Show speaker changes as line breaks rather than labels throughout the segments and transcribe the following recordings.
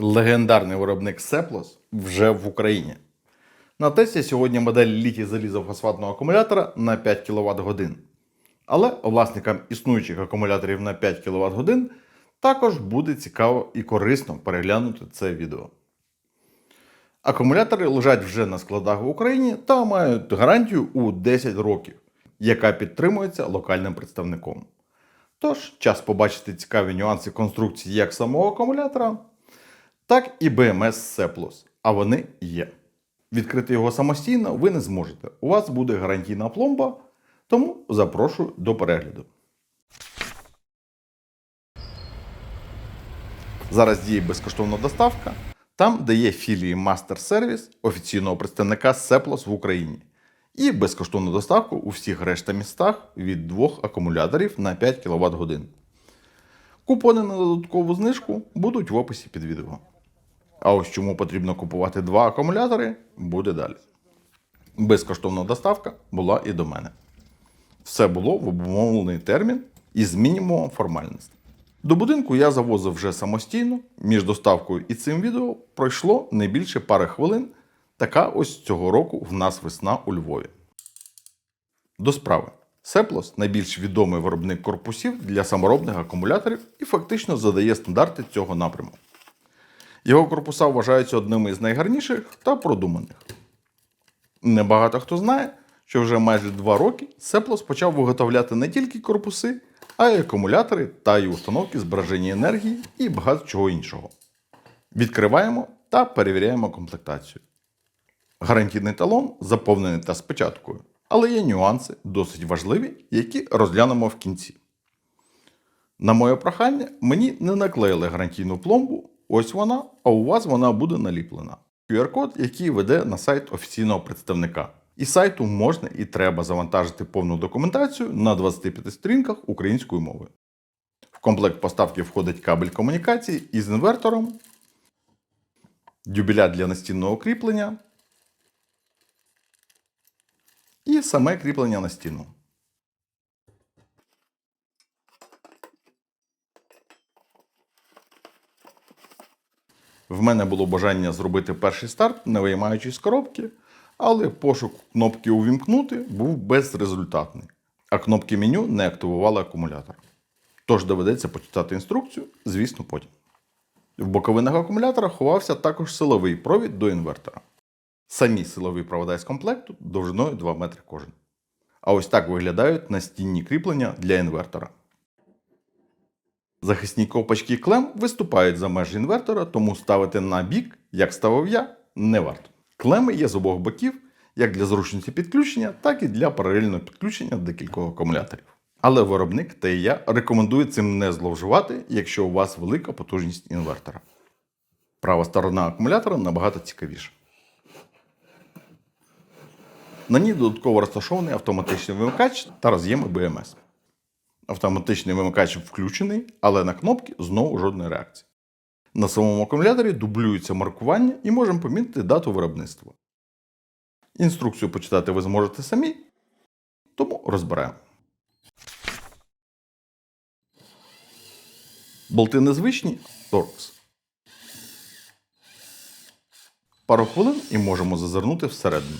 Легендарний виробник Сеплос вже в Україні. На тесті сьогодні модель літій залізофосфатного акумулятора на 5 кВт годин. Але власникам існуючих акумуляторів на 5 кВт годин також буде цікаво і корисно переглянути це відео. Акумулятори лежать вже на складах в Україні та мають гарантію у 10 років, яка підтримується локальним представником. Тож, час побачити цікаві нюанси конструкції як самого акумулятора, так і BMS Сеплос, а вони є. Відкрити його самостійно ви не зможете. У вас буде гарантійна пломба, тому запрошую до перегляду. Зараз діє безкоштовна доставка, там, де є філії Master Service офіційного представника Сеплос в Україні. І безкоштовну доставку у всіх решта містах від двох акумуляторів на 5 кВт годин. Купони на додаткову знижку будуть в описі під відео. А ось чому потрібно купувати два акумулятори, буде далі. Безкоштовна доставка була і до мене. Все було в обумовлений термін і з мінімумом формальностей. До будинку я завозив вже самостійно. Між доставкою і цим відео пройшло не більше пари хвилин. Така ось цього року в нас весна у Львові. До справи. Сеплос найбільш відомий виробник корпусів для саморобних акумуляторів і фактично задає стандарти цього напряму. Його корпуса вважаються одними з найгарніших та продуманих. Небагато хто знає, що вже майже два роки Сеплос почав виготовляти не тільки корпуси, а й акумулятори та й установки збереження енергії і багато чого іншого. Відкриваємо та перевіряємо комплектацію. Гарантійний талон заповнений та з але є нюанси досить важливі, які розглянемо в кінці. На моє прохання, мені не наклеїли гарантійну пломбу, ось вона, а у вас вона буде наліплена. QR-код, який веде на сайт офіційного представника. І сайту можна і треба завантажити повну документацію на 25 сторінках українською мовою. В комплект поставки входить кабель комунікації із інвертором, дюбеля для настінного кріплення і саме кріплення на стіну. В мене було бажання зробити перший старт, не виймаючи з коробки, але пошук кнопки увімкнути був безрезультатний, а кнопки меню не активували акумулятор. Тож доведеться почитати інструкцію, звісно, потім. В боковинах акумулятора ховався також силовий провід до інвертора. Самі силові провода із комплекту довжиною 2 метри кожен. А ось так виглядають настінні кріплення для інвертора. Захисні ковпачки клем виступають за межі інвертора, тому ставити на бік, як ставив я, не варто. Клеми є з обох боків, як для зручності підключення, так і для паралельного підключення декількох акумуляторів. Але виробник та і я рекомендую цим не зловживати, якщо у вас велика потужність інвертора. Права сторона акумулятора набагато цікавіша. На ній додатково розташований автоматичний вимикач та роз'єми BMS. Автоматичний вимикач включений, але на кнопки знову жодної реакції. На самому акумуляторі дублюється маркування і можемо помітити дату виробництва. Інструкцію почитати ви зможете самі, тому розберемо. Болти незвичні торкс. Пару хвилин і можемо зазирнути всередину.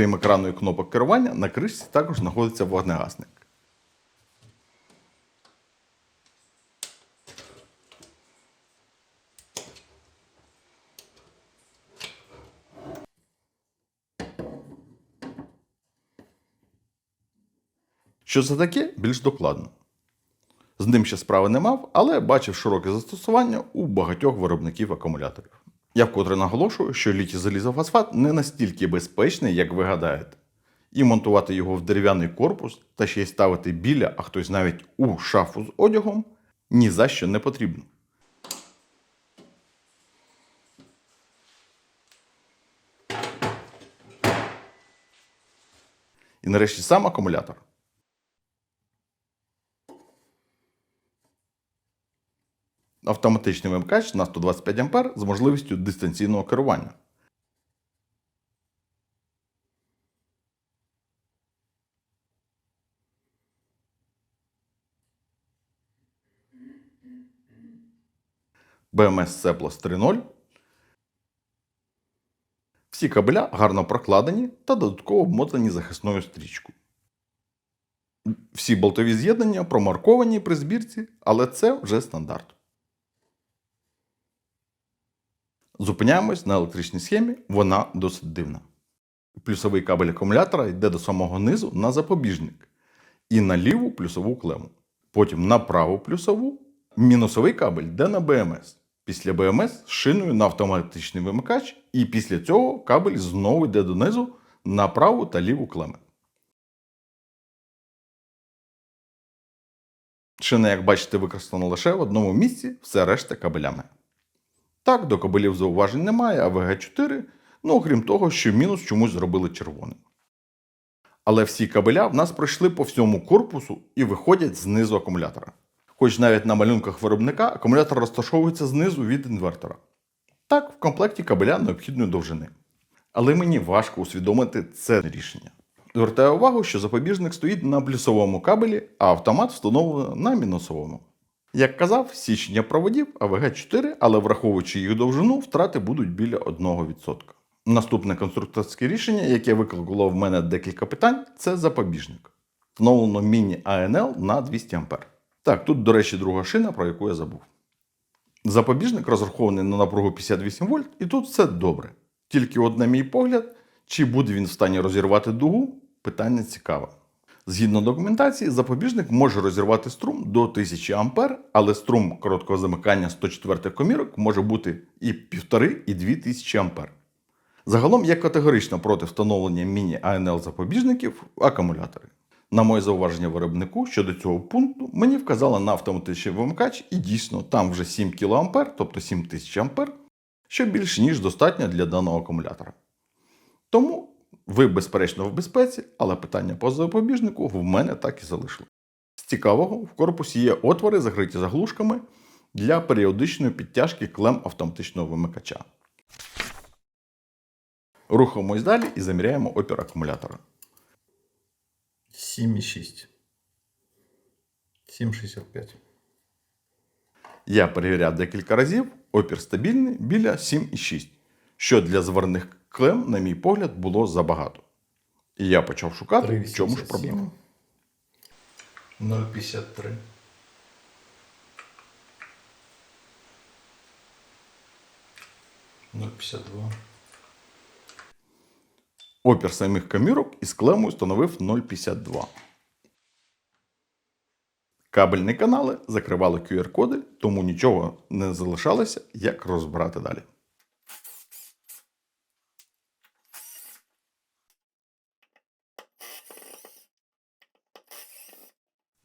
Окрім екрану і кнопок керування, на кришці також знаходиться вогнегасник. Що це таке, більш докладно. З ним ще справи не мав, але бачив широке застосування у багатьох виробників акумуляторів. Я вкотре наголошую, що літій залізофосфат не настільки безпечний, як ви гадаєте. І монтувати його в дерев'яний корпус та ще й ставити біля, а хтось навіть у шафу з одягом ні за що не потрібно. І нарешті сам акумулятор. Автоматичний вимкач на 125 А з можливістю дистанційного керування. BMS C 3.0. Всі кабеля гарно прокладені та додатково обмотані захисною стрічкою. Всі болтові з'єднання промарковані при збірці, але це вже стандарт. Зупиняємось на електричній схемі, вона досить дивна. Плюсовий кабель акумулятора йде до самого низу на запобіжник і на ліву плюсову клему. Потім на праву плюсову мінусовий кабель йде на БМС. Після БМС з шиною на автоматичний вимикач, і після цього кабель знову йде донизу на праву та ліву клеми. Шина, як бачите, використана лише в одному місці, все решта кабелями. Так, до кабелів зауважень немає, а ВГ4, ну окрім того, що мінус чомусь зробили червоним. Але всі кабеля в нас пройшли по всьому корпусу і виходять знизу акумулятора. Хоч навіть на малюнках виробника акумулятор розташовується знизу від інвертора. Так, в комплекті кабеля необхідної довжини. Але мені важко усвідомити це рішення. Звертаю увагу, що запобіжник стоїть на плюсовому кабелі, а автомат встановлено на мінусовому. Як казав, січення проводів АВГ-4, але враховуючи їх довжину, втрати будуть біля 1%. Наступне конструкторське рішення, яке викликало в мене декілька питань, це запобіжник. Встановлено міні-АНЛ на 200 А. Так, тут, до речі, друга шина, про яку я забув. Запобіжник розрахований на напругу 58 вольт, і тут все добре. Тільки, от, на мій погляд, чи буде він в стані розірвати дугу, питання цікаве. Згідно документації, запобіжник може розірвати струм до 1000 А, але струм короткого замикання 104 комірок може бути і 1,5 і 2000 А. Загалом я категорично проти встановлення міні-АНЛ запобіжників в акумулятори. На моє зауваження виробнику щодо цього пункту мені вказали на автоматичний вимикач, і дійсно там вже 7 кА, тобто 7000 А, що більш ніж достатньо для даного акумулятора. Тому ви, безперечно, в безпеці, але питання по запобіжнику в мене так і залишили. З цікавого, в корпусі є отвори, закриті заглушками для періодичної підтяжки клем автоматичного вимикача. Рухаємось далі і заміряємо опір акумулятора.
7,6. 7,65.
Я перевіряв декілька разів, опір стабільний біля 7,6, що для зварних клем, на мій погляд, було забагато. І я почав шукати, в чому ж проблема.
0,53. Ноль.
Опір самих камірок із клемою становив 0,52. Кабельні канали закривали QR-коди, тому нічого не залишалося, як розбирати далі.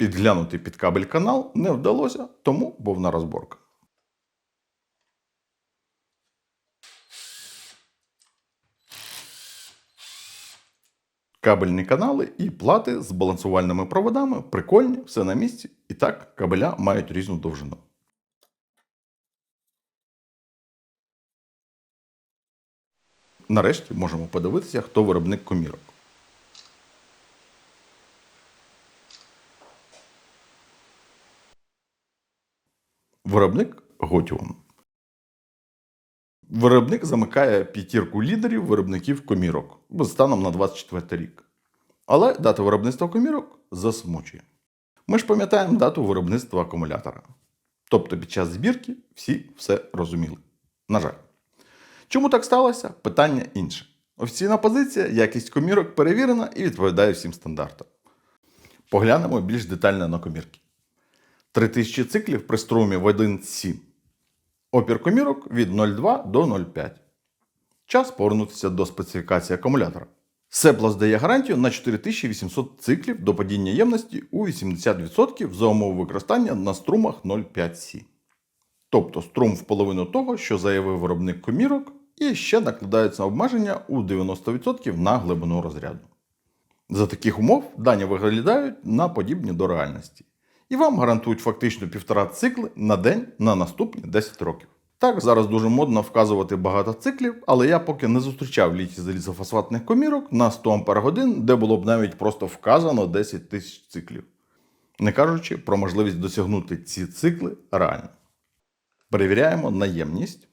Підглянути під кабель канал не вдалося, тому повна розборка. Кабельні канали і плати з балансувальними проводами прикольні, все на місці. І так, кабеля мають різну довжину. Нарешті можемо подивитися, хто виробник комірок. Виробник Готіон. Виробник замикає п'ятірку лідерів виробників комірок станом на 24 рік. Але дата виробництва комірок засмучує. Ми ж пам'ятаємо дату виробництва акумулятора. Тобто під час збірки всі все розуміли. На жаль. Чому так сталося? Питання інше. Офіційна позиція, якість комірок перевірена і відповідає всім стандартам. Поглянемо більш детально на комірки. 3000 циклів при струмі в 1,7. Опір комірок від 0,2 до 0,5. Час повернутися до специфікації акумулятора. Сеплас дає гарантію на 4800 циклів до падіння ємності у 80% за умови використання на струмах 0,5 С. Тобто струм в половину того, що заявив виробник комірок, і ще накладаються обмеження у 90% на глибину розряду. За таких умов дані виглядають на подібні до реальності. І вам гарантують фактично півтора цикли на день на наступні 10 років. Так, зараз дуже модно вказувати багато циклів, але я поки не зустрічав літій залізофосфатних комірок на 100 Ах, де було б навіть просто вказано 10 тисяч циклів. Не кажучи про можливість досягнути ці цикли реально. Перевіряємо наємність.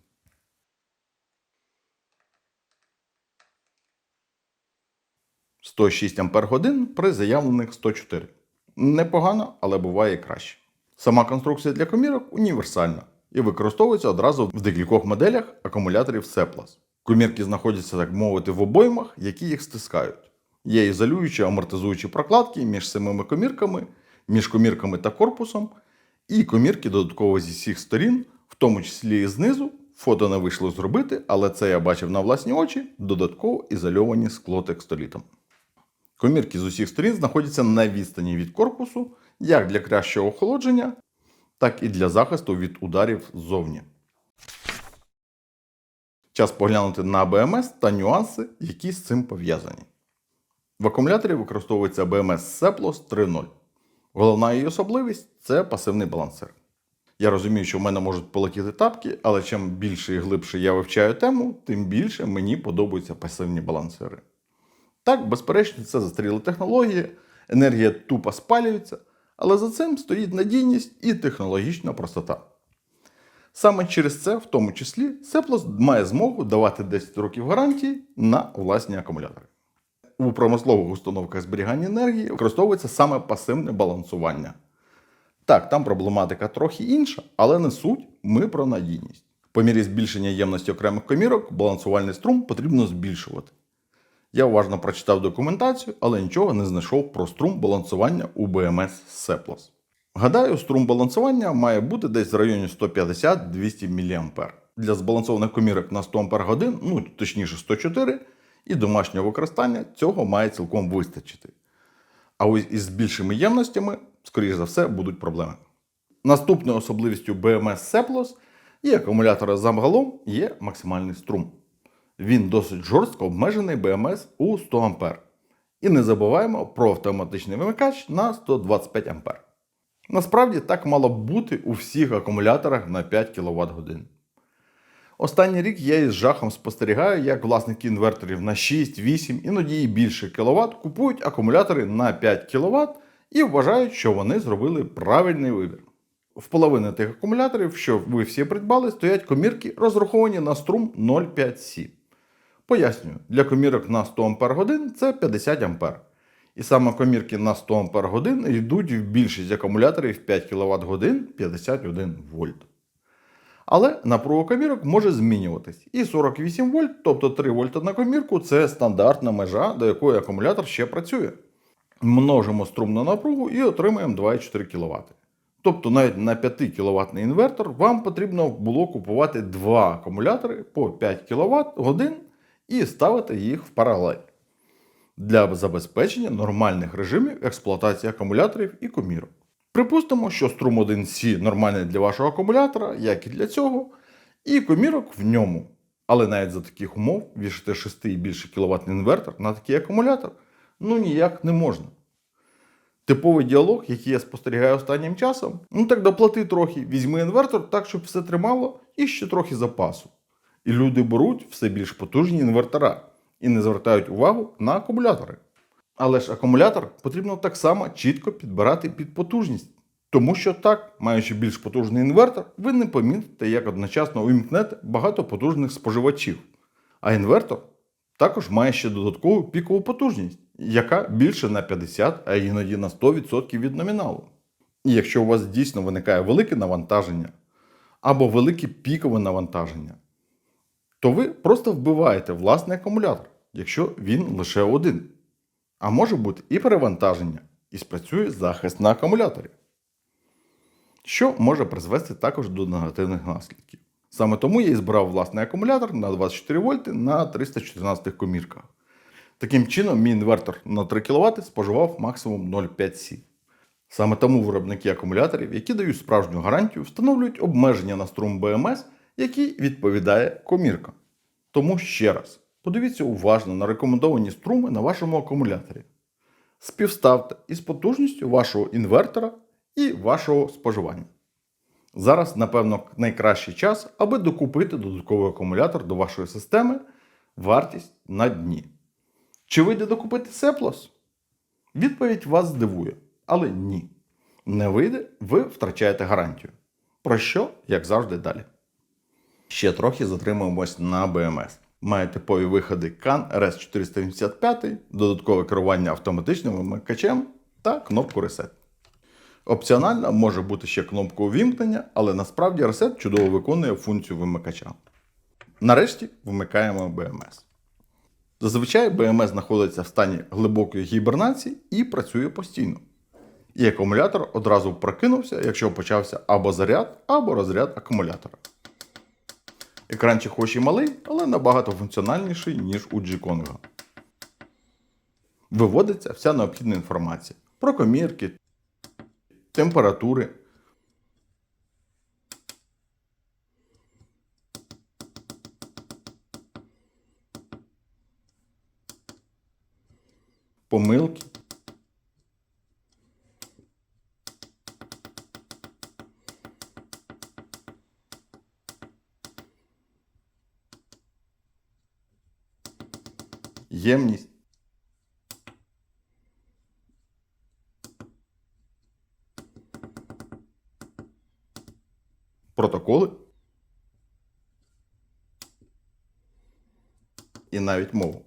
– 106 Ампер при заявлених 104. Непогано, але буває краще. Сама конструкція для комірок універсальна і використовується одразу в декількох моделях акумуляторів Seplas. Комірки знаходяться, так мовити, в обоймах, які їх стискають. Є ізолюючі амортизуючі прокладки між самими комірками, між комірками та корпусом, і комірки додатково зі всіх сторін, в тому числі і знизу. Фото не вийшло зробити, але це я бачив на власні очі, додатково ізольовані склотекстолітом. Комірки з усіх сторін знаходяться на відстані від корпусу, як для кращого охолодження, так і для захисту від ударів ззовні. Час поглянути на БМС та нюанси, які з цим пов'язані. В акумуляторі використовується BMS Seplos 3.0. Головна її особливість це пасивний балансир. Я розумію, що в мене можуть полетіти тапки, але чим більше і глибше я вивчаю тему, тим більше мені подобаються пасивні балансири. Так, безперечно, це застаріла технологія, енергія тупо спалюється, але за цим стоїть надійність і технологічна простота. Саме через це, в тому числі, Seplos має змогу давати 10 років гарантії на власні акумулятори. У промислових установках зберігання енергії використовується саме пасивне балансування. Так, там проблематика трохи інша, але не суть, ми про надійність. По мірі збільшення ємності окремих комірок балансувальний струм потрібно збільшувати. Я уважно прочитав документацію, але нічого не знайшов про струм балансування у BMS Seplos. Гадаю, струм балансування має бути десь в районі 150-200 мА. Для збалансованих комірок на 100 Ах, ну точніше 104, і домашнього використання цього має цілком вистачити. А ось із більшими ємностями, скоріш за все, будуть проблеми. Наступною особливістю BMS Seplos і акумулятора загалом є максимальний струм. Він досить жорстко обмежений BMS у 100 А. І не забуваємо про автоматичний вимикач на 125 А. Насправді так мало б бути у всіх акумуляторах на 5 кВт годин. Останній рік я із жахом спостерігаю, як власники інверторів на 6, 8, іноді і більше кВт купують акумулятори на 5 кВт і вважають, що вони зробили правильний вибір. В половини тих акумуляторів, що ви всі придбали, стоять комірки, розраховані на струм 0,5 С. Пояснюю, для комірок на 100 Ах це 50 А. І саме комірки на 100 Ах йдуть в більшість акумуляторів 5 кВт годин 51 вольт. Але напруга комірок може змінюватись. І 48 вольт, тобто 3 вольта на комірку це стандартна межа, до якої акумулятор ще працює. Множимо струм на напругу і отримаємо 2,4 кВт. Тобто навіть на 5 кВт інвертор вам потрібно було купувати два акумулятори по 5 кВт годин і ставити їх в паралель для забезпечення нормальних режимів експлуатації акумуляторів і комірок. Припустимо, що струм 1С нормальний для вашого акумулятора, як і для цього, і комірок в ньому. Але навіть за таких умов вішати 6 і більше кВт інвертор на такий акумулятор ну ніяк не можна. Типовий діалог, який я спостерігаю останнім часом, ну так доплати трохи, візьми інвертор так, щоб все тримало, і ще трохи запасу. І люди беруть все більш потужні інвертора і не звертають увагу на акумулятори. Але ж акумулятор потрібно так само чітко підбирати під потужність. Тому що так, маючи більш потужний інвертор, ви не помітите, як одночасно увімкнете багато потужних споживачів. А інвертор також має ще додаткову пікову потужність, яка більше на 50, а іноді на 100% від номіналу. І якщо у вас дійсно виникає велике навантаження або велике пікове навантаження, то ви просто вбиваєте власний акумулятор, якщо він лише один. А може бути і перевантаження, і спрацює захист на акумуляторі. Що може призвести також до негативних наслідків. Саме тому я і збирав власний акумулятор на 24 вольти на 314 комірках. Таким чином, мій інвертор на 3 кВт споживав максимум 0,5 С. Саме тому виробники акумуляторів, які дають справжню гарантію, встановлюють обмеження на струм БМС, який відповідає коміркам. Тому ще раз, подивіться уважно на рекомендовані струми на вашому акумуляторі. Співставте із потужністю вашого інвертора і вашого споживання. Зараз, напевно, найкращий час, аби докупити додатковий акумулятор до вашої системи, вартість на дні. Чи вийде докупити Сеплос? Відповідь вас здивує, але ні. Не вийде, ви втрачаєте гарантію. Про що, як завжди, далі. Ще трохи затримуємось на BMS. Має типові виходи CAN RS485, додаткове керування автоматичним вимикачем та кнопку Reset. Опціонально може бути ще кнопка увімкнення, але насправді Reset чудово виконує функцію вимикача. Нарешті вмикаємо BMS. Зазвичай BMS знаходиться в стані глибокої гібернації і працює постійно. І акумулятор одразу прокинувся, якщо почався або заряд, або розряд акумулятора. Екранчик хоч і малий, але набагато функціональніший, ніж у G-Kong. Виводиться вся необхідна інформація про комірки, температури. Помилки. Ємність. Протоколи. І навіть мову.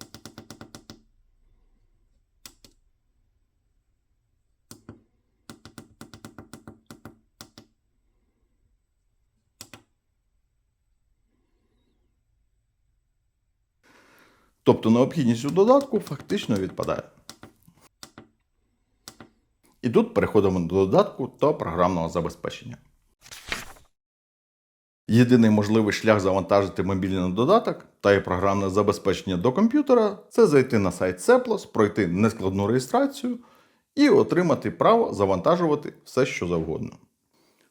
Тобто необхідність у додатку фактично відпадає. І тут переходимо до додатку та програмного забезпечення. Єдиний можливий шлях завантажити мобільний додаток та і програмне забезпечення до комп'ютера це зайти на сайт Seplos, пройти нескладну реєстрацію і отримати право завантажувати все, що завгодно.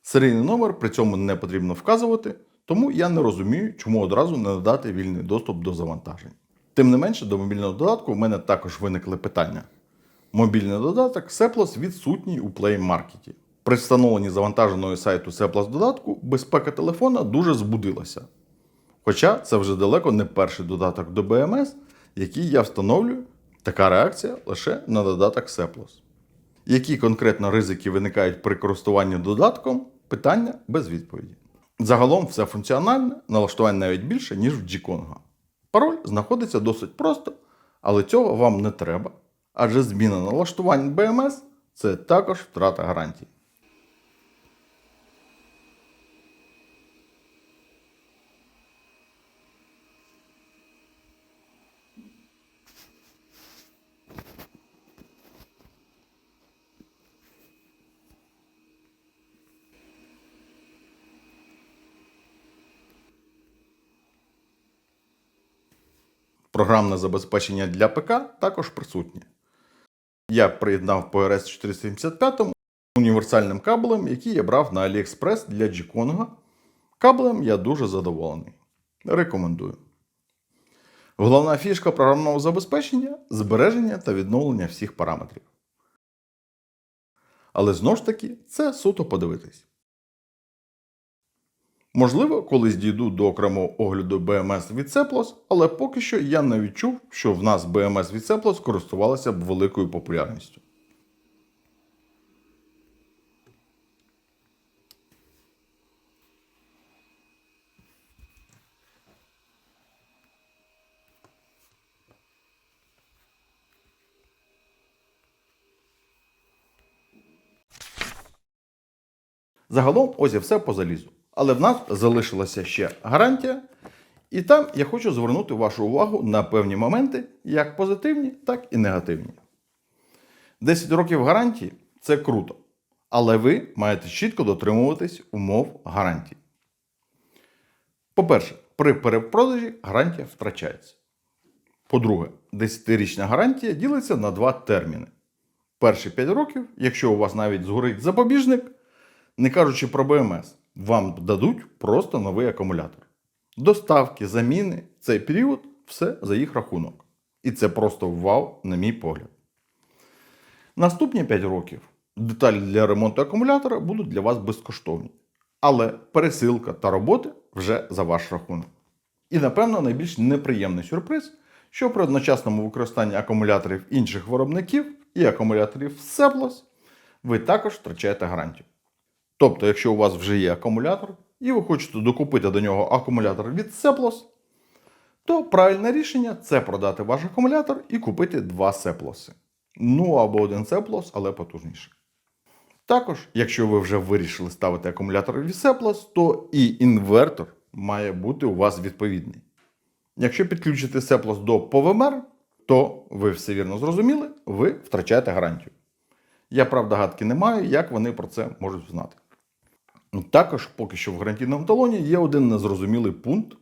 Серійний номер при цьому не потрібно вказувати, тому я не розумію, чому одразу не надати вільний доступ до завантажень. Тим не менше, до мобільного додатку в мене також виникли питання. Мобільний додаток Seplos відсутній у Play Market. При встановленні завантаженого сайту Seplos додатку безпека телефона дуже збудилася. Хоча це вже далеко не перший додаток до BMS, який я встановлюю, така реакція лише на додаток Seplos. Які конкретно ризики виникають при користуванні додатком, питання без відповіді. Загалом все функціональне, налаштувань навіть більше, ніж в Gkonga. Пароль знаходиться досить просто, але цього вам не треба, адже зміна налаштувань BMS це також втрата гарантії. Програмне забезпечення для ПК також присутнє. Я приєднав по RS 475 універсальним кабелем, який я брав на AliExpress для Gkonga. Кабелем я дуже задоволений. Рекомендую. Головна фішка програмного забезпечення збереження та відновлення всіх параметрів. Але знову ж таки, це суто подивитись. Можливо, колись дійду до окремого огляду BMS від Seplos, але поки що я не відчув, що в нас BMS від Seplos користувалася б великою популярністю. Загалом, ось і все по залізу. Але в нас залишилася ще гарантія. І там я хочу звернути вашу увагу на певні моменти, як позитивні, так і негативні. 10 років гарантії це круто. Але ви маєте чітко дотримуватись умов гарантії. По-перше, при перепродажі гарантія втрачається. По-друге, 10-річна гарантія ділиться на два терміни. Перші 5 років, якщо у вас навіть згорить запобіжник, не кажучи про БМС, вам дадуть просто новий акумулятор. Доставки, заміни, цей період все за їх рахунок. І це просто вау, на мій погляд. Наступні 5 років Деталі для ремонту акумулятора будуть для вас безкоштовні. Але пересилка та роботи вже за ваш рахунок. І, напевно, найбільш неприємний сюрприз, що при одночасному використанні акумуляторів інших виробників і акумуляторів Seplos ви також втрачаєте гарантію. Тобто, якщо у вас вже є акумулятор, і ви хочете докупити до нього акумулятор від Seplos, то правильне рішення це продати ваш акумулятор і купити два Seplos. Ну або один Seplos, але потужніше. Також, якщо ви вже вирішили ставити акумулятор від Seplos, то і інвертор має бути у вас відповідний. Якщо підключити Seplos до PowerMer, то ви все вірно зрозуміли, ви втрачаєте гарантію. Я правда гадки не маю, як вони про це можуть знати. Також поки що в гарантійному талоні є один незрозумілий пункт,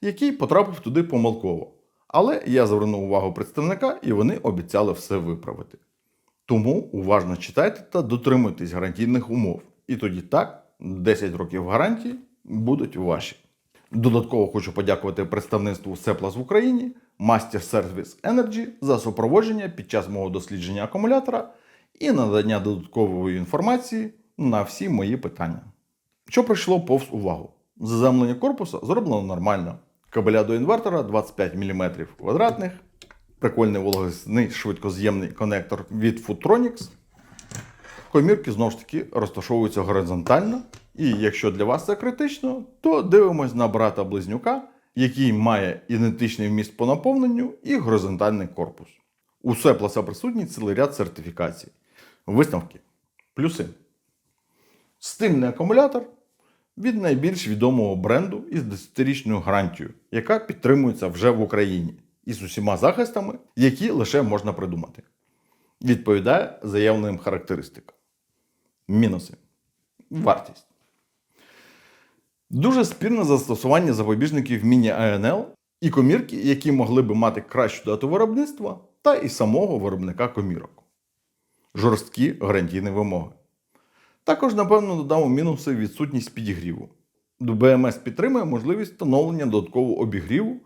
який потрапив туди помилково. Але я звернув увагу представника, і вони обіцяли все виправити. Тому уважно читайте та дотримуйтесь гарантійних умов. І тоді так, 10 років гарантії будуть ваші. Додатково хочу подякувати представництву Seplas в Україні, Master Service Energy за супроводження під час мого дослідження акумулятора і надання додаткової інформації на всі мої питання. Що прийшло повз увагу? Заземлення корпуса зроблено нормально. Кабеля до інвертора 25 мм квадратних, прикольний вологисний швидкоз'ємний конектор від Futronics. Комірки знову ж таки розташовуються горизонтально. І якщо для вас це критично, то дивимось на брата близнюка, який має ідентичний вміст по наповненню і горизонтальний корпус. У Сепласа присутній цілий ряд сертифікацій. Висновки. Плюси. Стильний акумулятор від найбільш відомого бренду із 10-річною гарантією, яка підтримується вже в Україні із усіма захистами, які лише можна придумати. Відповідає заявленим характеристикам. Мінуси. Вартість. Дуже спірне застосування запобіжників міні-АНЛ і комірки, які могли би мати кращу дату виробництва, та і самого виробника комірок. Жорсткі гарантійні вимоги. Також, напевно, додамо мінуси відсутність підігріву. БМС підтримує можливість встановлення додаткового обігріву,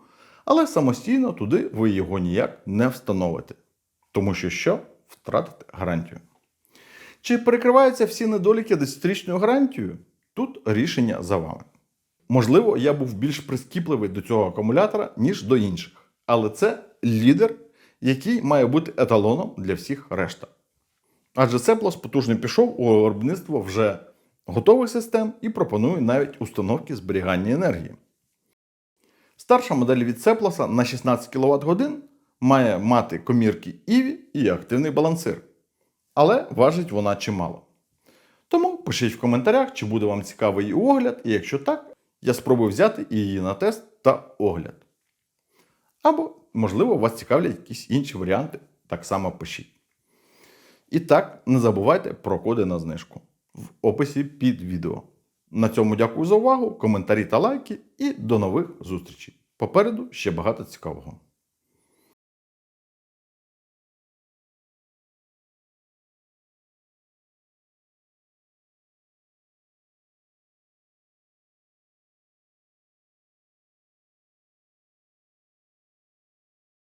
але самостійно туди ви його ніяк не встановите. Тому що що? Втратите гарантію. Чи перекриваються всі недоліки 10-річною гарантією? Тут рішення за вами. Можливо, я був більш прискіпливий до цього акумулятора, ніж до інших. Але це лідер, який має бути еталоном для всіх решта. Адже Сеплос потужно пішов у виробництво вже готових систем і пропонує навіть установки зберігання енергії. Старша модель від Сеплоса на 16 кВт годин має мати комірки Іві і активний балансир. Але важить вона чимало. Тому пишіть в коментарях, чи буде вам цікавий її огляд, і якщо так, я спробую взяти її на тест та огляд. Або, можливо, вас цікавлять якісь інші варіанти, так само пишіть. І так, не забувайте про коди на знижку в описі під відео. На цьому дякую за увагу, коментарі та лайки, і до нових зустрічей. Попереду ще багато цікавого.